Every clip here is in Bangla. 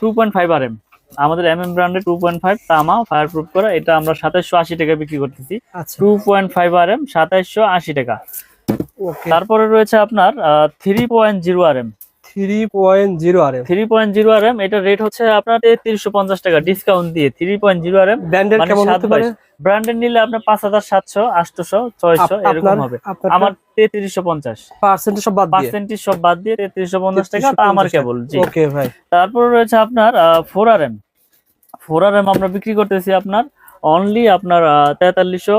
Two point five R M আমাদের এম এম ব্র্যান্ডের টু পয়েন্ট ফাইভ তামা ফায়ার প্রুফ করা এটা আমরা সাতাইশশো আশি টাকা বিক্রি করতেছি। আচ্ছা। Two point five R M সাতাইশশো আশি টাকা। ওকে তারপরে রয়েছে আপনার three point zero R M এটা রেট হচ্ছে আপনার তিনশো পঞ্চাশ টাকা ডিসকাউন্ট দিয়ে three point zero R M branded নিলে আপনার পাঁচ হাজার সাতশো আটশোশো ছয়শো এরকম হবে। আমার তেত্রিশশো পঞ্চাশ। পার্সেন্টেজ সব বাদ দিয়ে? তেত্রিশশো পঞ্চাশ টাকা তা আমার কেবল তারপরে রয়েছে আপনার four R M four R M আমরা বিক্রি করতেছি আপনার অনলি আপনার তেতাল্লিশশো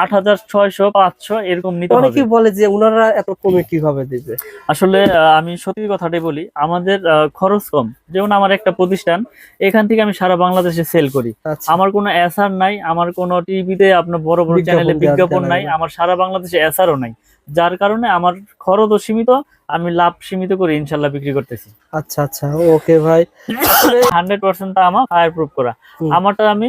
আট হাজার ছয়শো পাঁচশো এরকম নিতে হবে। অনেকেই বলে যে ওনারা এত কমে কীভাবে দিবে? আসলে আমি সত্যি কথাটাই বলি আমাদের খরচ কম। যেমন আমার একটা প্রতিষ্ঠান এখান থেকে আমি সারা বাংলাদেশে সেল করি। আচ্ছা। আমার কোনো এসআর নাই আমার কোনো টিভিতে আপনার বড় বড় বিজ্ঞাপন চ্যানেলে বিজ্ঞাপন নাই আমার সারা বাংলাদেশে এসআরও নাই। যার কারণে আমার খরচও সীমিত আমি লাভ সীমিত করে ইনশাল্লাহ বিক্রি করতেছি। আচ্ছা আচ্ছা ওকে ভাই। হান্ড্রেড পার্সেন্ট আমার ফায়ার প্রুফ করা। আমারটা আমি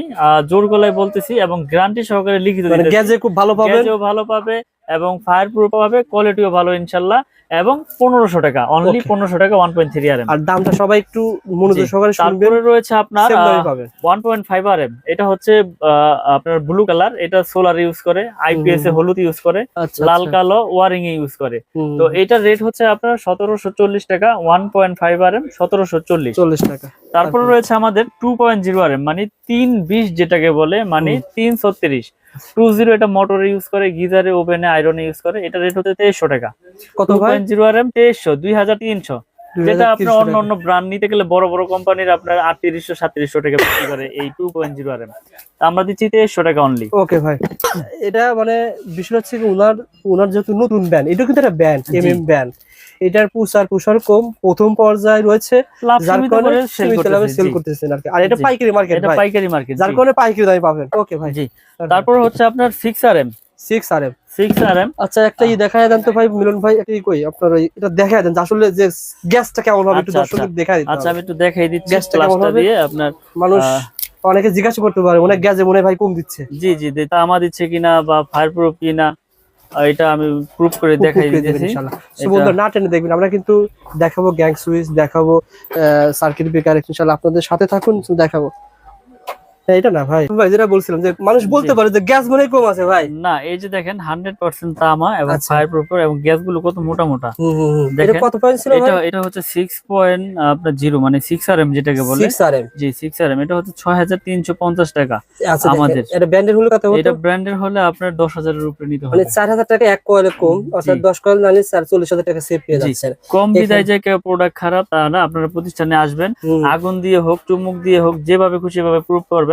জোর গলায় বলতেছি এবং গ্যারান্টি সহকারে লিখিত মানে। গ্যাজে খুব ভালো পাবেন। গ্যাজও ভালো পাবে এবং ফায়ার প্রুফ পাবে কোয়ালিটিও ভালো ইনশাল্লাহ। এবং পনেরোশো টাকা অনলি. পনেরোশো টাকা one point three R M আর দামটা সবাই একটু মনোযোগ সহকারে শুনবেন। তারপরে রয়েছে আপনার one point five R M এটা হচ্ছে আপনার ব্লু কালার এটা সোলার ইউজ করে আইপিএস এ হলুদ ইউজ করে আচ্ছা লাল আচ্ছা। কালো ওয়ারিং এ ইউজ করে। তো এটার রেট হচ্ছে আপনার সতেরোশো চল্লিশ টাকা one point five R M সতেরোশো চল্লিশ। চল্লিশ টাকা। তারপরে? রয়েছে আমাদের two point zero R M মানে তিন বিশ যেটাকে বলে মানে। তিন ছত্রিশ। টু জিরো এটা মোটরে ইউজ করে গিজারে ওভেনে আয়রনে ইউজ করে। এটা রেট হচ্ছে তেইশশো টাকা। কত পয়েন্ট জিরো আর এম তেইশশো দুই হাজার তিনশো। যেটা আপনার অন্য অন্য ব্র্যান্ড নিতে গেলে বড় বড় কোম্পানির আপনার আটত্রিশশো সাতত্রিশশো টাকা বিক্রি করে এই টু পয়েন্ট জিরো আর আমরা দিচ্ছি তেইশশো টাকা অনলি ওকে ভাই। এটা মানে বিষয় হচ্ছে উনার উনার যেহেতু নতুন ব্যান্ড এটা কিন্তু একটা ব্যান্ড। এম এম ব্যান্ড এটার প্রচার প্রসার কম প্রথম পর্যায়ে রয়েছে যার কারণে সেল করতেছেন আর কি। আর এটা পাইকারি মার্কেট এটা পাইকারি মার্কেট যার কারণে পাইকারি দামে পাবেন। ওকে ভাই। জি। তারপর হচ্ছে আপনার six R M six R M আচ্ছা একটা ই দেখায় দেন তো ভাই মিলন ভাই কই আপনার এটা দেখায় দেন আসলে যে গ্যাসটা কেমন হবে একটু আচ্ছা, দর্শকদের আচ্ছা। দেখায় দিতে আচ্ছা আমি একটু দেখাই দিচ্ছি গ্যাসটা কেমন হবে? আপনার মানুষ অনেকে জিজ্ঞাসা করতে পারে অনেক গ্যাসে মনে ভাই কম দিচ্ছে। জি জি দিচ্ছে কিনা বা ফায়ার প্রুফ কিনা আহ, এটা আমি প্রুফ করে দেখাই বন্ধুরা না টেনে দেখবেন আমরা কিন্তু দেখাবো গ্যাং সুইচ দেখাবো সার্কিট ব্রেকার ইনশাআল্লাহ। আপনাদের সাথে থাকুন দেখাবো। এটা না ভাই। ভাই যেটা বলছিলাম যে মানুষ বলতে পারে যে গ্যাস মনে কম আছে ভাই। না এই যে দেখেন হান্ড্রেড পার্সেন্ট তামা এবং আচ্ছা। ফায়ার প্রুফ এবং গ্যাসগুলো কত মোটা মোটা। এটা দেখেন, কত পয়েন্ট ছিল এটা এটা হচ্ছে সিক্স পয়েন্ট আপনার জিরো মানে সিক্স আর এম যেটাকে বলে। 6 RM জি সিক্স আর এম এটা হচ্ছে ছয় হাজার তিনশো পঞ্চাশ টাকা আচ্ছা আমাদের। এটা ব্র্যান্ডের হলো কত এটা ব্র্যান্ডের হলে আপনার দশ হাজারের উপরে নিতে মানে হবে। 4000 টাকা এক কয়েলে কম অর্থাৎ। 10 কয়েল নালে 44000 টাকা সেভ পেয়ে। যাচ্ছেন। কম বিদায় যে কেউ প্রোডাক্ট খারাপ তা না আপনারা প্রতিষ্ঠানে আসবেন। আগুন দিয়ে হোক চুমুক দিয়ে হোক যেভাবে খুশি ভাবে প্রুফ করবেন।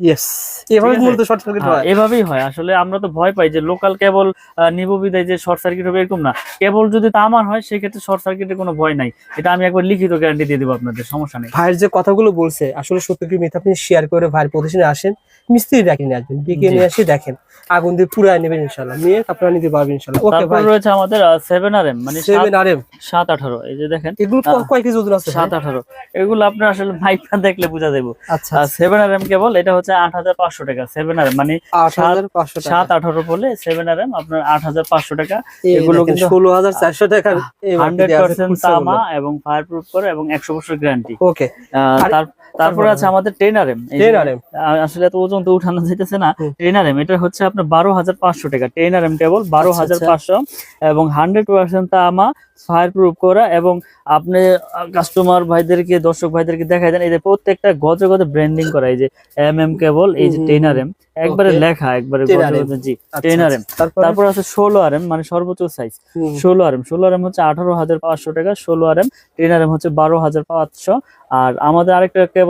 ইয়েস এভাবে মূলত শর্ট সার্কিট হ্যাঁ, এভাবেই আসলে আমরা তো ভয় পাই যে লোকাল কেবল নিব বিদায় যে শর্ট সার্কিট হবে এরকম না। কেবল যদি তামার হয় সেক্ষেত্রে শর্ট সার্কিটের কোনো ভয় নাই। এটা আমি একবার লিখিত গ্যারান্টি দিয়ে দেবো আপনাদের সমস্যা নেই। ভাইয়ের যে কথাগুলো বলছে আসলে সত্য কি মিথ্যা আপনি শেয়ার করে ভাইয়ের প্রতিষ্ঠানে আসেন মিস্ত্রি ডাকি নিয়ে আসবেন ডেকে নিয়ে আসি দেখেন আগুন দিয়ে পুরাই নেবেন ইনশাল্লাহ নিয়ে আপনারা নিতে পারবেন ইনশাল্লাহ ওকে ভাই রয়েছে আমাদের সেভেন আর এম মানে এই যে দেখেন। এগুলো ক- কয় কেজি ওজন আছে ভাই? সাত আঠারো। এগুলো আপনার আসলে মাইকটা দেখলে বোঝা যাবে আচ্ছা সেভেন আর এম কেবল এটা হচ্ছে আট হাজার পাঁচশো টাকা সেভেন আর মানে সাত আঠারো বলে সেভেন আর এম আপনার আট হাজার পাঁচশো টাকা। এগুলো এগুলো কিন্তু ষোলো হাজার চারশো টাকা হান্ড্রেড পার্সেন্ট তামা এবং ফায়ার প্রুফ করে এবং একশো বছর গ্যারান্টি ওকে তার তারপরে আছে আমাদের ট্রেনারেম ট্রেনারেম আসলে এত ওজন তো উঠানো যাইতেছে না। হুম। ট্রেনারেম এটা হচ্ছে আপনার বারো হাজার পাঁচশো টাকা। ট্রেনারেম কেবল বারো হাজার আচ্ছা, পাঁচশো। এবং হান্ড্রেড পার্সেন্ট তামা ফায়ার প্রুফ করা এবং আপনি কাস্টমার ভাইদেরকে দর্শক ভাইদেরকে দেখাই দেন। এই যে প্রত্যেকটা গজে গজে ব্র্যান্ডিং করা। এই যে এম এম কেবল এই যে হুম, ট্রেনারেম একবারে লেখা একবারে জি আচ্ছা, ট্রেনারেম তারপর? আছে ষোলো আর এম মানে সর্বোচ্চ সাইজ ষোলো আর এম ষোলো আর এম হচ্ছে আঠারো হাজার পাঁচশো টাকা। ষোলো R M ten R M হচ্ছে বারো হাজার পাঁচশো। আর আমাদের আরেকটা কেবল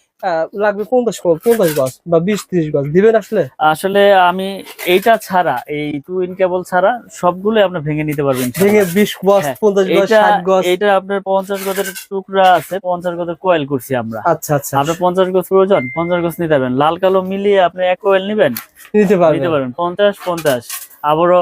লাগবে পঞ্চাশ পঞ্চাশ গজ বা বিশ ত্রিশ গজ। দিবেন আসলে? আসলে আমি এইটা ছাড়া এই টু ইন কেবল ছাড়া সবগুলো আপনার ভেঙে নিতে পারবেন ভেঙে বিশ গজ হ্যাঁ, পঞ্চাশ গজ ষাট গজ। এটা আপনার পঞ্চাশ গজের টুকরা আছে পঞ্চাশ গজের কোয়েল করছি আমরা। আচ্ছা আচ্ছা। আপনার পঞ্চাশ গজ প্রয়োজন পঞ্চাশ গজ নিতে পারবেন। লাল কালো মিলিয়ে আপনি এক কোয়েল নিবেন নিতে নিতে পারবেন পারবেন। পঞ্চাশ পঞ্চাশ। আবারও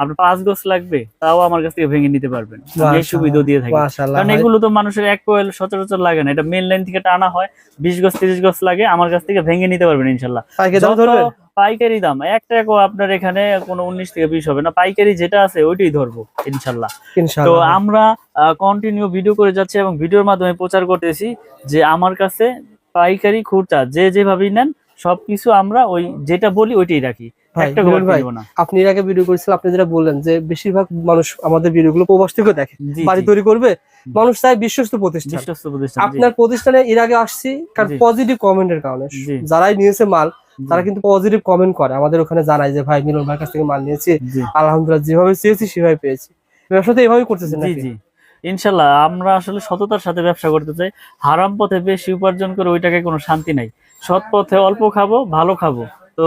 আপনার পাঁচ গজ লাগবে তাও আমার কাছ থেকে ভেঙে নিতে পারবেন। এই সুবিধা দিয়ে থাকি কারণ এগুলো তো মানুষের এক কোয়েল সচরাচর লাগে না। এটা মেন লাইন থেকে টানা হয়। বিশ গজ তিরিশ গজ লাগে আমার কাছ থেকে ভেঙে নিতে পারবেন ইনশাল্লাহ পাইকারি দাম এক টাকাও আপনার এখানে কোনো উনিশ থেকে বিশ হবে না। পাইকারি যেটা আছে ওইটাই ধরবো ইনশাল্লাহ তো আমরা কন্টিনিউ ভিডিও করে যাচ্ছি এবং ভিডিওর মাধ্যমে প্রচার করতেছি যে আমার কাছে পাইকারি খুচরা যে যেভাবেই নেন সবকিছু আমরা ওই যেটা বলি ওইটাই রাখি। একটা না। আপনি এর আগে ভিডিও করেছিলেন আপনি যেটা বললেন যে বেশিরভাগ মানুষ আমাদের ভিডিওগুলো প্রবাস থেকে দেখে। বাড়ি তৈরি করবে মানুষ চায় বিশ্বস্ত প্রতিষ্ঠান। বিশ্বস্ত প্রতিষ্ঠান আপনার প্রতিষ্ঠানে এর আগে আসছি কারণ। পজিটিভ কমেন্টের কারণে। যারাই নিয়েছে মাল তারা কিন্তু পজিটিভ কমেন্ট করে। আমাদের ওখানে জানায় যে ভাই মিলন ভাইয়ের কাছ থেকে মাল নিয়েছি। আলহামদুলিল্লাহ যেভাবে চেয়েছি সেভাবে পেয়েছি। ব্যবসা তো এভাবেই করতেছেন জি ইনশাল্লাহ আমরা আসলে সততার সাথে ব্যবসা করতে চাই। হারাম পথে বেশি উপার্জন করে ওইটাকে কোনো শান্তি নাই। সৎ পথে অল্প খাব ভালো খাব। তো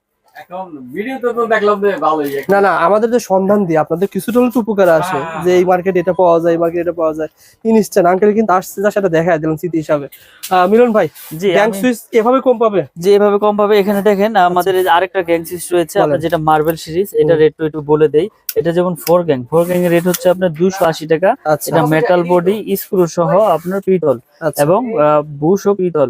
না না আমাদের যে সন্ধান দিয়ে আপনাদের কিছুটা হলে উপকার আসে হ্যাঁ। যে এই মার্কেটে এটা পাওয়া যায় এই মার্কেটে এটা পাওয়া যায়। ইনস্ট্যান্ট আঙ্কেল কিন্তু আসছে যার সাথে দেখা দিলাম স্মৃতি হিসাবে। আহ, মিলন ভাই জি গ্যাং সুইচ এভাবে কম পাবে? যে এভাবে কম পাবে। এখানে দেখেন আমাদের আরেকটা গ্যাং সিরিজ রয়েছে। আপনার যেটা মার্বেল সিরিজ এটা রেট একটু বলে দেই। এটা যেমন ফোর গ্যাং ফোর গ্যাং এর রেট হচ্ছে আপনার দুশো আশি টাকা। আচ্ছা। এটা মেটাল বডি স্ক্রু সহ আপনার পিতল আচ্ছা। এবং বুশ ও পিতল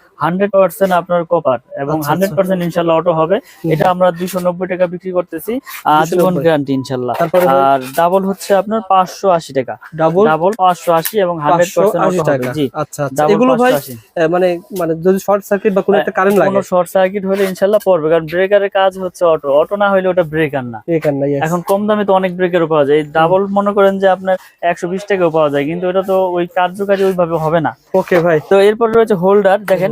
হান্ড্রেড পার্সেন্ট আপনার কপার এবং আচ্ছা, হান্ড্রেড পার্সেন্ট ইনশাল্লাহ অটো হবে। এটা আমরা দুইশো নব্বই টাকা বিক্রি করতেছি আজীবন 290 গ্যারান্টি ইনশাল্লাহ। আর ডাবল হচ্ছে আপনার পাঁচশো আশি টাকা। ডাবল ডাবল পাঁচশো আশি এবং হান্ড্রেড পার্সেন্ট টাকা। জি আচ্ছা আচ্ছা। এগুলো ভাই মানে মানে যদি শর্ট সার্কিট বা কোনো একটা কারেন্ট লাগে? কোনো শর্ট সার্কিট হলে ইনশাল্লাহ পড়বে কারণ ব্রেকারের কাজ হচ্ছে অটো অটো না হলে ওটা ব্রেকার না। এখান না এখন কম দামে তো অনেক ব্রেকারও পাওয়া যায়। ডাবল মনে করেন যে আপনার একশো বিশ টাকাও পাওয়া যায় কিন্তু এটা তো ওই কার্যকারী ওইভাবে হবে না। ওকে ভাই। তো এরপর রয়েছে হোল্ডার দেখেন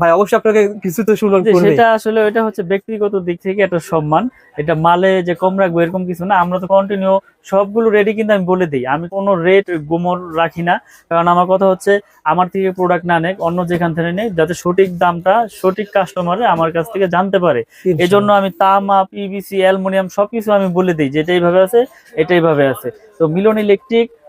ভাই অবশ্যই আপনাকে কিছু তো যে করবে সেটা আসলে এটা হচ্ছে ব্যক্তিগত দিক থেকে একটা সম্মান। এটা মালে যে কম রাখব এরকম কিছু না। আমরা তো কন্টিনিউ সবগুলো রেডি কিন্তু আমি বলে দিই। আমি কোনো রেট গোমর রাখি না। কারণ আমার কথা হচ্ছে আমার থেকে প্রোডাক্ট না নেক অন্য যেখান থেকে নেই যাতে সঠিক দামটা সঠিক কাস্টমারে আমার কাছ থেকে জানতে পারে। এই জন্য আমি তামা পিভিসি অ্যালুমিনিয়াম সবকিছু আমি বলে দিই। যেটা এইভাবে আছে এটা এইভাবে আছে। তো মিলন ইলেকট্রিক